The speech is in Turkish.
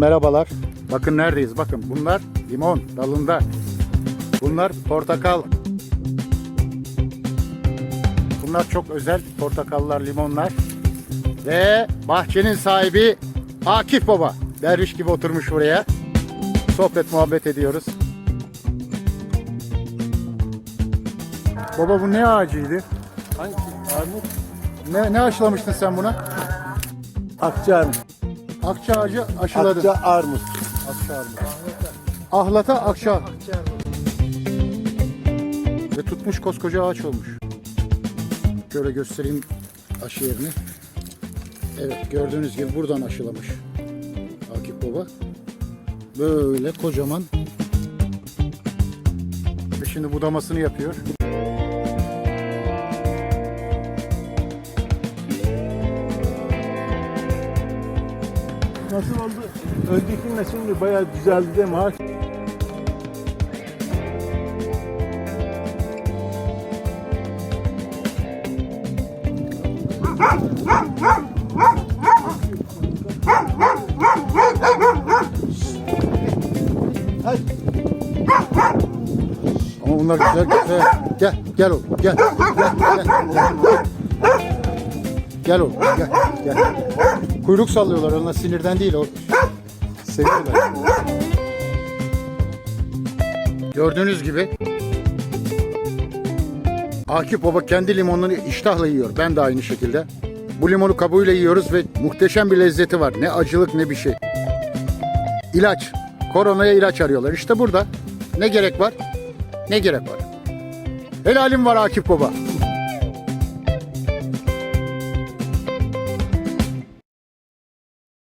Merhabalar. Bakın neredeyiz? Bakın bunlar limon dalında. Bunlar portakal. Bunlar çok özel portakallar, limonlar. Ve bahçenin sahibi Akif Baba. Derviş gibi oturmuş buraya. Sohbet muhabbet ediyoruz. Baba bu ne ağacıydı? Hangi armut? Ne, ne aşılamıştın sen buna? Akçar. Akça ağacı aşıladın. Akça armut. Akça armut. Ahlata akça. Ve tutmuş koskoca ağaç olmuş. Şöyle göstereyim aşı yerini. Evet gördüğünüz gibi buradan aşılamış Akif Baba. Böyle kocaman. Ve şimdi budamasını yapıyor. Nasıl oldu? Öncekinden şimdi bayağı düzeldi mi ağaç? Ama bunlar güzel güzel. Gel gel oğlum gel. Gel gel. Gel, gel oğlum gel gel. Kuyruk sallıyorlar onlar sinirden değil o. Seviyorlar. Gördüğünüz gibi Akif Baba kendi limonunu iştahla yiyor. Ben de aynı şekilde. Bu limonu kabuğuyla yiyoruz ve muhteşem bir lezzeti var. Ne acılık ne bir şey. İlaç. Koronaya ilaç arıyorlar. İşte burada. Ne gerek var? Ne gerek var? Helalim var Akif Baba.